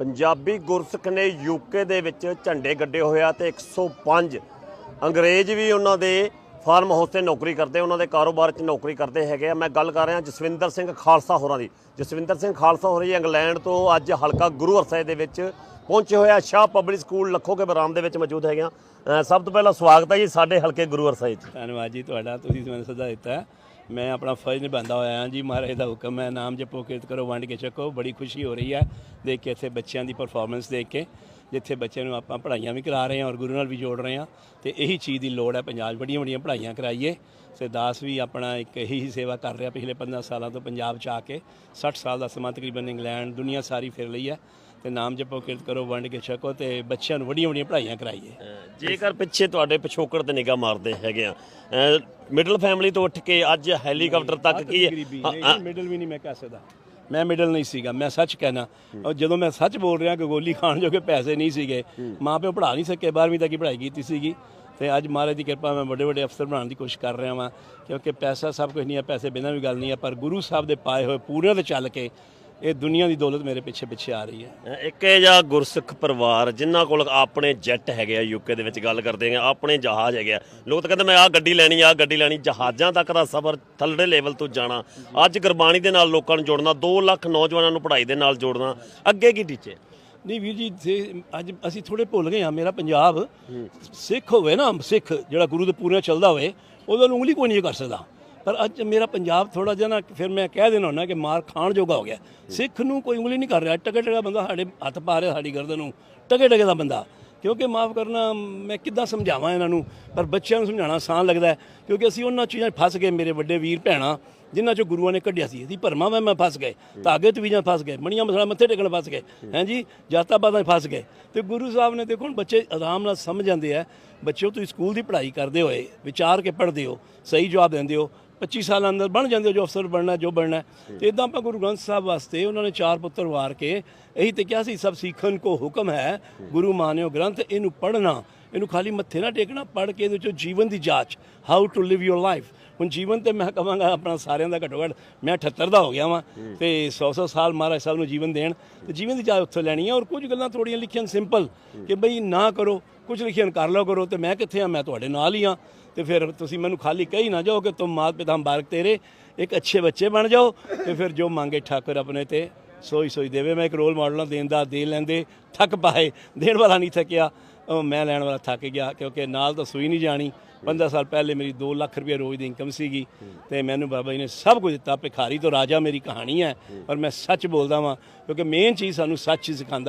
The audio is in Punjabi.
ਪੰਜਾਬੀ ਗੁਰਸਿੱਖ ਨੇ ਯੂਕੇ ਦੇ ਵਿੱਚ ਝੰਡੇ ਗੱਡੇ ਹੋਇਆ ਤੇ 105 ਅੰਗਰੇਜ਼ ਵੀ ਉਹਨਾਂ ਦੇ ਫਾਰਮ ਹਾਊਸ ਤੇ ਨੌਕਰੀ ਕਰਦੇ ਉਹਨਾਂ ਦੇ ਕਾਰੋਬਾਰ 'ਚ ਨੌਕਰੀ ਕਰਦੇ ਹੈਗੇ ਆ। ਮੈਂ ਗੱਲ ਕਰ ਰਿਹਾ ਜਸਵਿੰਦਰ ਸਿੰਘ ਖਾਲਸਾ ਹੋਰਾਂ ਦੀ। ਜਸਵਿੰਦਰ ਸਿੰਘ ਖਾਲਸਾ ਹੋਰੀ ਇੰਗਲੈਂਡ ਤੋਂ ਅੱਜ ਹਲਕਾ ਗੁਰੂ ਹਰਸਾਏ ਦੇ ਵਿੱਚ ਪਹੁੰਚੇ ਹੋਇਆ ਸ਼ਾਹ ਪਬਲਿਕ ਸਕੂਲ ਲੱਖੋ ਲੱਖੋਕੇ ਬਰਾਮ ਦੇ ਵਿੱਚ ਮੌਜੂਦ ਹੈਗੇ ਆ। ਸਭ ਤੋਂ ਪਹਿਲਾਂ ਸਵਾਗਤ ਹੈ ਜੀ ਸਾਡੇ ਹਲਕੇ ਗੁਰੂ ਹਰਸਾਏ 'ਚ। ਧੰਨਵਾਦ ਜੀ ਤੁਹਾਡਾ। ਤੁਸੀਂ ਮੈਨੂੰ ਸਦਾ ਦਿੱਤਾ। ਮੈਂ ਆਪਣਾ ਫਰਜ਼ ਨਿਭਾਉਂਦਾ ਹੋਇਆ ਹਾਂ ਜੀ, ਮਹਾਰਾਜ ਦਾ ਹੁਕਮ ਹੈ, ਨਾਮ ਜਪੋ, ਕਿਰਤ ਕਰੋ, ਵੰਡ ਕੇ ਛਕੋ, ਬੜੀ ਖੁਸ਼ੀ ਹੋ ਰਹੀ ਹੈ ਦੇਖ ਕੇ ਇੱਥੇ ਬੱਚਿਆਂ ਦੀ ਪਰਫਾਰਮੈਂਸ ਦੇਖ ਕੇ, ਜਿੱਥੇ ਬੱਚਿਆਂ ਨੂੰ ਆਪਾਂ ਪੜ੍ਹਾਈਆਂ ਵੀ ਕਰਾ ਰਹੇ ਹਾਂ ਔਰ ਗੁਰੂ ਨਾਲ ਵੀ ਜੋੜ ਰਹੇ ਹਾਂ ਤੇ ਇਹੀ ਚੀਜ਼ ਦੀ ਲੋੜ ਹੈ ਪੰਜਾਬ 'ਚ ਬੜੀਆਂ ਬੜੀਆਂ ਪੜ੍ਹਾਈਆਂ ਕਰਾਈਏ। ਤੇ ਦਾਸ ਵੀ ਆਪਣਾ ਇੱਕ ਇਹੀ ਹੀ ਸੇਵਾ ਕਰ ਰਿਹਾ ਪਿਛਲੇ 15 ਸਾਲਾਂ ਤੋਂ ਪੰਜਾਬ 'ਚ ਆ ਕੇ 60 ਸਾਲ ਦਾ ਸਮਾਂ ਤਕਰੀਬਨ ਇੰਗਲੈਂਡ, ਦੁਨੀਆ ਸਾਰੀ ਫਿਰ ਲਈ ਹੈ। ਤੇ ਨਾਮ ਜਪੋ ਕਿਰਤ ਕਰੋ ਵੰਡ ਕੇ ਛਕੋ ਤੇ ਬੱਚਿਆਂ ਨੂੰ ਬੜੀਆਂ ਬੜੀਆਂ ਪੜ੍ਹਾਈਆਂ ਕਰਾਈਏ। ਜੇਕਰ ਪਿੱਛੇ ਤੁਹਾਡੇ ਪਿਛੋਕੜ ਤੇ ਨਿਗਾਹ ਮਾਰਦੇ ਹੈਗੇ ਆ ਮਿਡਲ ਫੈਮਿਲੀ ਤੋਂ ਉੱਠ ਕੇ ਅੱਜ ਹੈਲੀਕਾਪਟਰ ਤੱਕ ਕੀ ਹਾਂ, ਮਿਡਲ ਵੀ ਨਹੀਂ ਮੈਂ ਕਹਿ ਸਕਦਾ। ਮੈਂ ਮਿਡਲ ਨਹੀਂ ਸੀਗਾ ਮੈਂ ਸੱਚ ਕਹਿਣਾ ਔਰ ਜਦੋਂ ਮੈਂ ਸੱਚ ਬੋਲ ਰਿਹਾ ਕਿ ਗੋਲੀ ਖਾਣ ਜੋਗੇ ਪੈਸੇ ਨਹੀਂ ਸੀਗੇ ਮਾਂ ਪਿਓ ਪੜ੍ਹਾ ਨਹੀਂ ਸਕੇ 12ਵੀਂ ਤੱਕ ਹੀ ਪੜ੍ਹਾਈ ਕੀਤੀ ਸੀਗੀ। ਤੇ ਅੱਜ ਮਹਾਰਾਜ ਦੀ ਕਿਰਪਾ ਮੈਂ ਵੱਡੇ ਵੱਡੇ ਅਫਸਰ ਬਣਾਉਣ ਦੀ ਕੋਸ਼ਿਸ਼ ਕਰ ਰਿਹਾ ਵਾਂ ਕਿਉਂਕਿ ਪੈਸਾ ਸਭ ਕੁਝ ਨਹੀਂ ਹੈ ਪੈਸੇ ਬਿਨਾਂ ਵੀ ਗੱਲ ਨਹੀਂ ਹੈ ਪਰ ਗੁਰੂ ਸਾਹਿਬ ਦੇ ਪਾਏ ਹੋਏ ਪੂਰਿਆਂ ਤੇ ਚੱਲ ਕੇ ਇਹ ਦੁਨੀਆ ਦੀ ਦੌਲਤ ਮੇਰੇ ਪਿੱਛੇ ਪਿੱਛੇ ਆ ਰਹੀ ਹੈ। ਇੱਕ ਇਹ ਜਿਹਾ ਗੁਰਸਿੱਖ ਪਰਿਵਾਰ ਜਿਨ੍ਹਾਂ ਕੋਲ ਆਪਣੇ ਜੈਟ ਹੈਗੇ ਆ ਯੂਕੇ ਦੇ ਵਿੱਚ ਗੱਲ ਕਰਦੇ ਆ ਆਪਣੇ ਜਹਾਜ਼ ਹੈਗੇ ਆ। ਲੋਕ ਤਾਂ ਕਹਿੰਦੇ ਮੈਂ ਆਹ ਗੱਡੀ ਲੈਣੀ ਆ ਗੱਡੀ ਲੈਣੀ ਜਹਾਜ਼ਾਂ ਤੱਕ ਦਾ ਸਫ਼ਰ ਥੱਲੜੇ ਲੈਵਲ ਤੋਂ ਜਾਣਾ। ਅੱਜ ਗੁਰਬਾਣੀ ਦੇ ਨਾਲ ਲੋਕਾਂ ਨੂੰ ਜੋੜਨਾ 2 ਲੱਖ ਨੌਜਵਾਨਾਂ ਨੂੰ ਪੜ੍ਹਾਈ ਦੇ ਨਾਲ ਜੋੜਨਾ ਅੱਗੇ ਕੀ ਟੀਚੇ? ਨਹੀਂ ਵੀਰ ਜੀ ਜੇ ਅੱਜ ਅਸੀਂ ਥੋੜੇ ਭੁੱਲ ਗਏ ਆ ਮੇਰਾ ਪੰਜਾਬ ਸਿੱਖ ਹੋਵੇ ਨਾ ਸਿੱਖ ਜਿਹੜਾ ਗੁਰੂ ਦੇ ਪੂਰੇ ਚੱਲਦਾ ਹੋਵੇ ਉਹਦਾ ਉਂਗਲੀ ਕੋਈ ਨਹੀਂ ਕਰ ਸਕਦਾ। ਪਰ ਅੱਜ ਮੇਰਾ ਪੰਜਾਬ ਥੋੜਾ ਜਿਹਾ ਨਾ, ਫਿਰ ਮੈਂ ਕਹਿ ਦੇਣਾ ਹੁੰਦਾ ਕਿ ਮਾਰ ਖਾਣ ਜੋਗਾ ਹੋ ਗਿਆ। ਸਿੱਖ ਨੂੰ ਕੋਈ ਉਂਗਲੀ ਨਹੀਂ ਕਰ ਰਿਹਾ। ਟਕੇ ਟਕੇ ਬੰਦਾ ਸਾਡੇ ਹੱਥ ਪਾ ਰਿਹਾ, ਸਾਡੀ ਗਰਦਨ ਨੂੰ। ਟਕੇ ਟਕੇ ਦਾ ਬੰਦਾ। ਕਿਉਂਕਿ ਮਾਫ ਕਰਨਾ, ਮੈਂ ਕਿੱਦਾਂ ਸਮਝਾਵਾਂ ਇਹਨਾਂ ਨੂੰ? ਪਰ ਬੱਚਿਆਂ ਨੂੰ ਸਮਝਾਉਣਾ ਆਸਾਨ ਲੱਗਦਾ ਕਿਉਂਕਿ ਅਸੀਂ ਉਹਨਾਂ ਚੀਜ਼ਾਂ 'ਚ ਫਸ ਗਏ, ਮੇਰੇ ਵੱਡੇ ਵੀਰ ਭੈਣਾਂ, ਜਿਨ੍ਹਾਂ ਚੋਂ ਗੁਰੂਆਂ ਨੇ ਕੱਢਿਆ ਸੀ। ਅਸੀਂ ਭਰਮਾਂ ਵਿੱਚ ਮੈਂ ਫਸ ਗਏ। ਧਾਗੇ ਤਵੀਜਾਂ ਫਸ ਗਏ। ਮਣੀਆਂ ਮਸਲਾ ਮੱਥੇ ਟੇਕਣ ਫਸ ਗਏ। ਹੈਂ ਜੀ? ਜਾਤਾਂ ਪਾਤਾਂ 'ਚ ਫਸ ਗਏ। ਤੇ ਗੁਰੂ ਸਾਹਿਬ ਨੇ ਦੇਖੋ ਹੁਣ ਬੱਚੇ ਆਰਾਮ ਨਾਲ ਸਮਝ ਜਾਂਦੇ ਆ। ਬੱਚਿਓ, ਤੁਸੀਂ ਸਕੂਲ ਦੀ ਪੜ੍ਹਾਈ ਕਰਦੇ ਹੋਏ ਵਿਚਾਰ ਕੇ ਪੜ੍ਹਦੇ ਹੋ, ਸਹੀ ਜਵਾਬ ਦਿੰਦੇ ਹੋ। 25 ਸਾਲਾਂ ਅੰਦਰ ਬਣ ਜਾਂਦੇ ਜੋ ਅਫਸਰ ਬਣਨਾ, ਜੋ ਬਣਨਾ ਤੇ ਇਦਾਂ ਆਪਾਂ ਗੁਰੂ ਗ੍ਰੰਥ ਸਾਹਿਬ ਵਾਸਤੇ ਉਹਨਾਂ ਨੇ ਚਾਰ ਪੁੱਤਰ ਵਾਰ ਕੇ ਇਹੀ ਤੇ ਕਿਹਾ ਸੀ, ਸਭ ਸਿੱਖਣ ਕੋ ਹੁਕਮ ਹੈ। ਗੁਰੂ ਮਾਨਿਓ ਗ੍ਰੰਥ, ਇਹਨੂੰ ਪੜ੍ਹਨਾ। ਇਹਨੂੰ ਖਾਲੀ ਮੱਥੇ ਨਾ ਟੇਕਣਾ ਪੜ੍ਹ ਕੇ ਇਹਦੇ ਵਿੱਚੋਂ ਜੀਵਨ ਦੀ ਜਾਂਚ how to live your life ਹੁਣ ਜੀਵਨ ਤੇ ਮੈਂ ਕਹਾਂਗਾ ਆਪਣਾ ਸਾਰਿਆਂ ਦਾ ਘੱਟੋ ਘੱਟ ਮੈਂ 78 ਦਾ ਹੋ ਗਿਆ ਵਾਂ ਤੇ 100-100 ਸਾਲ ਮਹਾਰਾਜ ਸਾਹਿਬ ਨੂੰ ਜੀਵਨ ਦੇਣ। ਤੇ ਜੀਵਨ ਦੀ ਜਾਂਚ ਉੱਥੋਂ ਲੈਣੀ ਹੈ ਔਰ ਕੁਝ ਗੱਲਾਂ ਥੋੜੀਆਂ ਲਿਖੀਆਂ ਸਿੰਪਲ ਕਿ ਬਈ ਨਾ ਕਰੋ ਕੁਝ ਲਿਖੀਆਂ ਕਰ ਲਓ ਕਰੋ ਤੇ ਮੈਂ ਕਿੱਥੇ ਆ? ਮੈਂ ਤੁਹਾਡੇ ਨਾਲ ਹੀ ਆ। ਤੇ ਫਿਰ ਤੁਸੀਂ ਮੈਨੂੰ ਖਾਲੀ ਕਹੀ ਨਾ ਜਾਓ ਕਿ ਤੁਮ ਮਾਤ ਪਿਤਾ ਮੁਬਾਰਕ ਤੇਰੇ ਇੱਕ ਅੱਛੇ ਬੱਚੇ ਬਣ ਜਾਓ ਤੇ ਫਿਰ ਜੋ ਮੰਗੇ ਠਾਕੁਰ ਆਪਣੇ ਤੇ ਸੋਈ ਸੋਈ ਦੇਵੇ ਮੈਂ ਇੱਕ ਰੋਲ ਮਾਡਲ ਦੇਣ ਦਾ ਦੇ ਲੈਂਦੇ ਥੱਕ ਪਾਏ ਦੇਣ ਵਾਲਾ ਨਹੀਂ ਥੱਕਿਆ। ਮੈਂ ਲੈਣ ਵਾਲਾ ਥੱਕ ਗਿਆ ਕਿਉਂਕਿ ਨਾਲ ਤਾਂ ਸੂਈ ਨਹੀਂ ਜਾਣੀ। 15 ਸਾਲ ਪਹਿਲੇ ਮੇਰੀ 2 ਲੱਖ ਰੁਪਏ ਰੋਜ਼ ਦੀ ਇਨਕਮ ਸੀਗੀ। ਤੇ ਮੈਨੂੰ ਬਾਬਾ ਜੀ ਨੇ ਸਭ ਕੁਝ ਦਿੱਤਾ ਭਿਖਾਰੀ ਤੋਂ ਰਾਜਾ ਮੇਰੀ ਕਹਾਣੀ ਹੈ। ਪਰ ਮੈਂ ਸੱਚ ਬੋਲਦਾ ਵਾਂ ਕਿਉਂਕਿ ਮੇਨ ਚੀਜ਼ ਸਾਨੂੰ ਸੱਚ ਹੀ ਸਿਖਾਉਂਦਾ